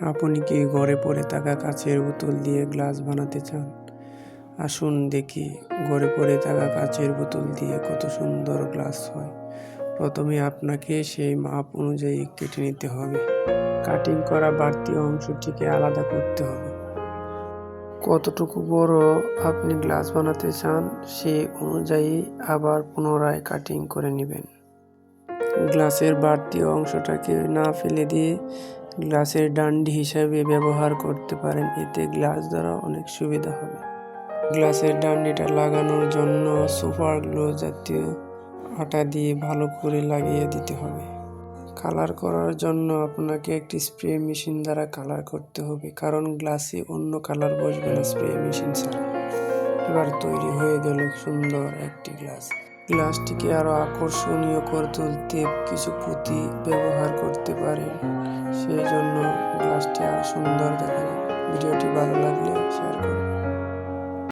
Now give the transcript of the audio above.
আপনি কি ঘরে পড়ে থাকা কাচের বোতল দিয়ে গ্লাস বানাতে চান? আসুন দেখি, ঘরে পড়ে থাকা কাচের বোতল দিয়ে কত সুন্দর গ্লাস হয়। প্রথমে আপনাকে সেই মাপ অনুযায়ী কেটে নিতে হবে। কাটিং করা বাড়তি অংশটিকে আলাদা করতে হবে। কতটুকু বড় আপনি গ্লাস বানাতে চান, সে অনুযায়ী আবার পুনরায় কাটিং করে নেবেন। গ্লাসের বাড়তি অংশটাকে না ফেলে দিয়ে গ্লাসের ডান্ডি হিসাবে ব্যবহার করতে পারেন, এতে গ্লাস দ্বারা অনেক সুবিধা হবে। গ্লাসের ডান্ডিটা লাগানোর জন্য সুপার গ্লো জাতীয় আটা দিয়ে ভালো করে লাগিয়ে দিতে হবে। কালার করার জন্য আপনাকে একটি স্প্রে মেশিন দ্বারা কালার করতে হবে, কারণ গ্লাসে অন্য কালার বসবে না স্প্রে মেশিন ছাড়া। এবার তৈরি হয়ে গেল সুন্দর একটি গ্লাস। গ্লাসটিকে আরও আকর্ষণীয় করে তুলতে কিছু পুঁতি ব্যবহার করতে পারে সেই জন্য গ্লাসটি আরও সুন্দর দেখা যায় ভিডিওটি ভালো লাগলে শেয়ার করুন।